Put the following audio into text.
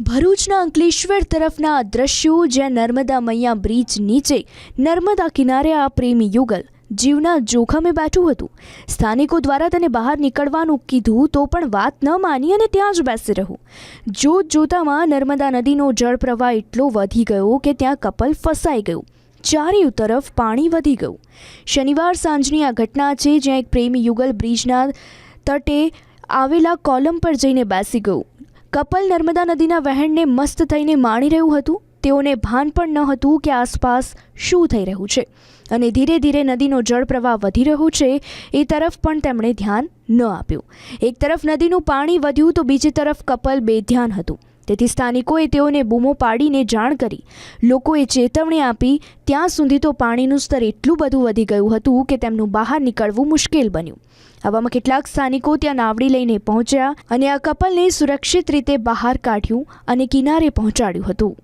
ભરૂચના અંકલેશ્વર તરફના દ્રશ્યો જ્યાં નર્મદા મૈયા બ્રિજ નીચે, નર્મદા કિનારે આ પ્રેમી યુગલ જીવના જોખમે બેઠું હતું. સ્થાનિકો દ્વારા તેને બહાર નીકળવાનું કીધું તો પણ વાત ન માની અને ત્યાં જ બેસી રહ્યું. જોત જોતામાં નર્મદા નદીનો જળપ્રવાહ એટલો વધી ગયો કે ત્યાં કપલ ફસાઈ ગયું. ચારેય તરફ પાણી વધી ગયું. શનિવાર સાંજની આ ઘટના છે જ્યાં એક પ્રેમી યુગલ બ્રિજના તટે આવેલા કોલમ પર જઈને બેસી ગયું. કપલ નર્મદા નદીના વહેણને મસ્ત થઈને માણી રહ્યું હતું. તેઓને ભાન પણ ન હતું કે આસપાસ શું થઈ રહ્યું છે. અને ધીરે ધીરે નદીનો જળપ્રવાહ વધી રહ્યો છે એ તરફ પણ તેમણે ધ્યાન ન આપ્યું. એક તરફ નદીનું પાણી વધ્યું તો બીજી તરફ કપલ બેધ્યાન હતું. તેથી સ્થાનિકોએ તેઓને બૂમો પાડીને જાણ કરી. લોકોએ ચેતવણી આપી, ત્યાં સુધી તો પાણીનું સ્તર એટલું બધું વધી ગયું હતું કે તેમનું બહાર નીકળવું મુશ્કેલ બન્યું. આવામાં કેટલાક સ્થાનિકો ત્યાં નાવડી લઈને પહોંચ્યા અને આ કપલને સુરક્ષિત રીતે બહાર કાઢ્યું અને કિનારે પહોંચાડ્યું હતું.